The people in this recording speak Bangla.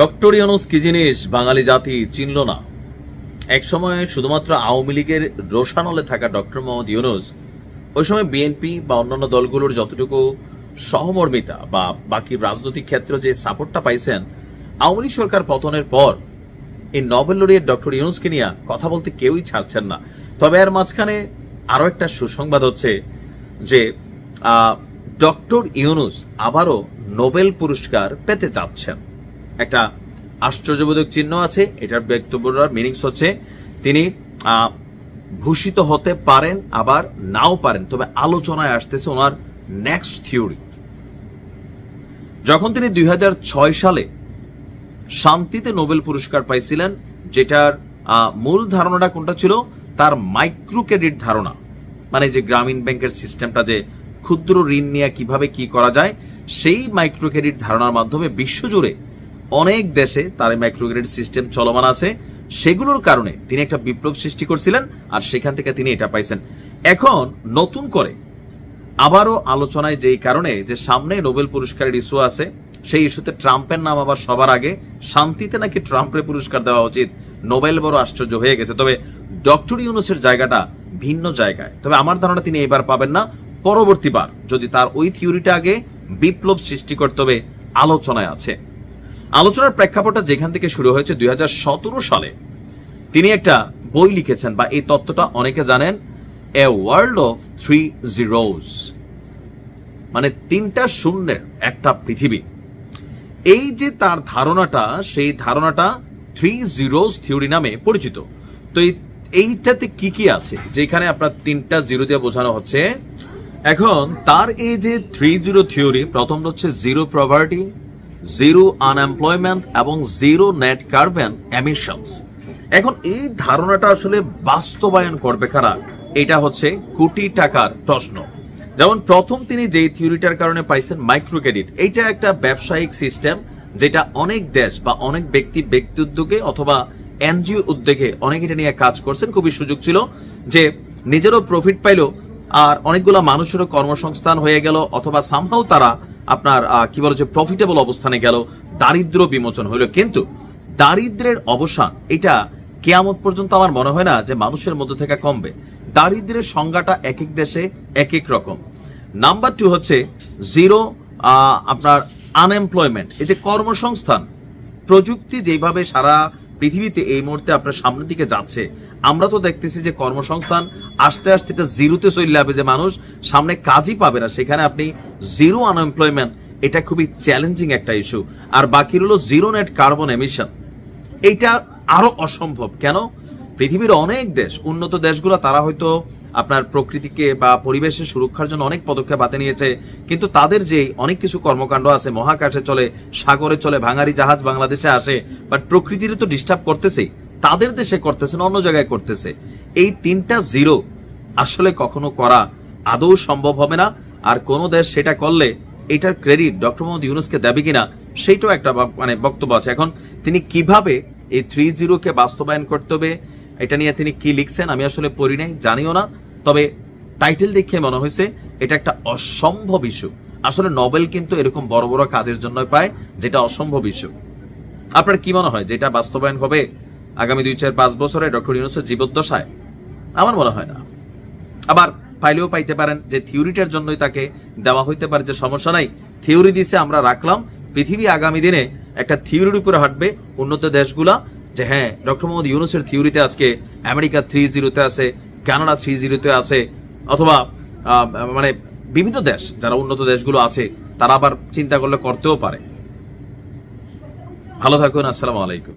ডক্টর ইউনুস কি জিনিস বাঙালি জাতি চিনল না? এক সময় শুধুমাত্র আওয়ামী লীগের রোশানলে থাকা ডক্টর মোহাম্মদ ইউনুস ওই সময় বিএনপি বা অন্যান্য দলগুলোর যতটুকু সহমর্মিতা বা বাকি রাজনৈতিক ক্ষেত্রে যে সাপোর্টটা পাইছেন, আওয়ামী লীগ সরকার পতনের পর এই নোবেল লরিয়েট ডক্টর ইউনুসকে নিয়ে কথা বলতে কেউই ছাড়ছেন না। তবে এর মাঝখানে আরও একটা সুসংবাদ হচ্ছে যে ডক্টর ইউনুস আবারও নোবেল পুরস্কার পেতে চাচ্ছেন। একটা আশ্চর্যবোধক চিহ্ন আছে, এটার বক্তব্যটার মিনিংস হচ্ছে, তিনি ভূষিত হতে পারেন, আবার নাও পারেন, তবে আলোচনায় আসতেছে ওনার নেক্সট থিওরি যখন তিনি দুই সালে শান্তিতে নোবেল পুরস্কার পাইছিলেন, যেটার মূল ধারণাটা কোনটা ছিল? তার মাইক্রো ক্রেডিট ধারণা। মানে যে গ্রামীণ ব্যাংকের সিস্টেমটা যে ক্ষুদ্র ঋণ নিয়ে কীভাবে কি করা যায়, সেই মাইক্রো ক্রেডিট ধারণার মাধ্যমে বিশ্বজুড়ে অনেক দেশে তার মাইক্রো ক্রেডিট সিস্টেম চলমান আছে। সেগুলোর কারণে তিনি একটা বিপ্লব সৃষ্টি করছিলেন আর সেখান থেকে তিনি এটা পাইছেন। এখন নতুন করে আবারও আলোচনায় যেই কারণে যে সামনে নোবেল পুরস্কারের ইস্যু আছে, সেই ইস্যুতে ট্রাম্পের নাম আবার সবার আগে। শান্তিতে নাকি ট্রাম্পের পুরস্কার দেওয়া উচিত, নোবেল বড় আশ্চর্য হয়ে গেছে। তবে ডক্টর ইউনুসের জায়গাটা ভিন্ন জায়গায়। তবে আমার ধারণা তিনি এবার পাবেন না। পরবর্তীবার যদি তার ওই থিওরিটা আগে বিপ্লব সৃষ্টি করতে হবে, আলোচনায় আছে। আলোচনার প্রেক্ষাপটটা যেখান থেকে শুরু হয়েছে দুই হাজার সতেরো সালে, তিনি একটা বই লিখেছেন বা এই তত্ত্বটা অনেকে জানেন a world of three zeros মানে তিনটা শূন্যের একটা পৃথিবী। এই যে তার ধারণাটা, সেই ধারণাটা থ্রি জিরোজ থিওরি নামে পরিচিত। তো এই, এইটাতে কি কি আছে? যেখানে আপনার তিনটা জিরো দিয়ে বোঝানো হচ্ছে, এখন তার এই যে থ্রি জিরো থিওরি প্রথম হচ্ছে জিরো প্রভার্টি জিরো আনএমপ্লয়মেন্ট এবং জিরো নেট কার্বন এমিশনস এখন এই ধারণাটা আসলে বাস্তবায়ন করবে কারা? এটা হচ্ছে কোটি টাকার প্রশ্ন। যেমন প্রথম তিনি যেই থিওরিটার কারণে পাইছেন মাইক্রো ক্রেডিট এইটা একটা ব্যবসায়িক সিস্টেম যেটা অনেক দেশ বা অনেক ব্যক্তি ব্যক্তি উদ্যোগে অথবা এনজিও উদ্যোগে অনেক এটা নিয়ে কাজ করছেন। খুবই সুযোগ ছিল যে নিজেরও প্রফিট পাইলো আর অনেকগুলো মানুষেরও কর্মসংস্থান হয়ে গেল অথবা সামহাও তারা আপনার কি বলে যে প্রফিটেবল অবস্থানে গেল, দারিদ্র বিমোচন হইল। কিন্তু দারিদ্রের অবসান, এটা কেয়ামত পর্যন্ত আমার মনে হয় না যে মানুষের মধ্যে থেকে কমবে। দারিদ্রের সংজ্ঞাটা এক এক দেশে এক এক রকম। নাম্বার টু হচ্ছে জিরো আপনার আনএমপ্লয়মেন্ট এই যে কর্মসংস্থান। প্রযুক্তি যেভাবে সারা পৃথিবীতে এই মুহূর্তে আপনার সামনের দিকে যাচ্ছে। আমরা তো দেখতেছি যে কর্মসংস্থান আস্তে আস্তে এটা জিরোতে চলে যাবে যে মানুষ সামনে কাজই পাবে না। সেখানে আপনি জিরো আনএমপ্লয়মেন্ট, এটা খুবই চ্যালেঞ্জিং একটা ইস্যু। আর বাকি হলো জিরো নেট কার্বন এমিশন। এইটা আরও অসম্ভব। কেন? পৃথিবীর অনেক দেশ, উন্নত দেশগুলো, তারা হয়তো আপনার প্রকৃতিকে বা পরিবেশের সুরক্ষার জন্য অনেক পদক্ষেপ হাতে নিয়েছে। কিন্তু তাদের যে অনেক কিছু কর্মকাণ্ড আছে, মহাকাশে চলে, সাগরে চলে, ভাঙারি জাহাজ বাংলাদেশে আসে বাট প্রকৃতির তো ডিস্টার্ব করতেছেই তাদের দেশে করতেছে না, অন্য জায়গায় করতেছে। এই তিনটা জিরো আসলে কখনো করা আদৌ সম্ভব হবে না, আর কোন দেশ সেটা করলে এটার ক্রেডিট ডক্টর মোহাম্মদ ইউনুসকে দেবে কিনা, সেইটাও একটা মানে বক্তব্য আছে। এখন তিনি কীভাবে এই থ্রি জিরোকে বাস্তবায়ন করতে হবে এটা নিয়ে তিনি কি লিখছেন আমি আসলে পড়ি নাই, জানিও না। তবে টাইটেল দেখে মনে হয়েছে, এটা একটা অসম্ভব ইস্যু আসলে নোবেল কিন্তু এরকম বড় বড় কাজের জন্য পায়, যেটা অসম্ভব ইস্যু আপনার কি মনে হয় যেটা বাস্তবায়ন হবে আগামী দুই, চার, পাঁচ বছরে? ডক্টর ইউনুসের জীবদ্দশায়? আমার মনে হয় না। আবার পাইলেও পাইতে পারেন যে থিওরিটার জন্যই তাকে দেওয়া হইতে পারে, যে সমস্যা নাই। থিওরি দিছে, আমরা রাখলাম। পৃথিবী আগামী দিনে একটা থিওরির উপরে হাঁটবে, উন্নত দেশগুলা যে হ্যাঁ ডক্টর মোহাম্মদ ইউনুসের থিওরিতে আজকে আমেরিকা থ্রি জিরোতে আছে, কানাডা থ্রি জিরোতে আছে, অথবা মানে বিভিন্ন দেশ, যারা উন্নত দেশগুলো আছে, তারা আবার চিন্তা করলে করতেও পারে। ভালো থাকুন, আসসালামু আলাইকুম।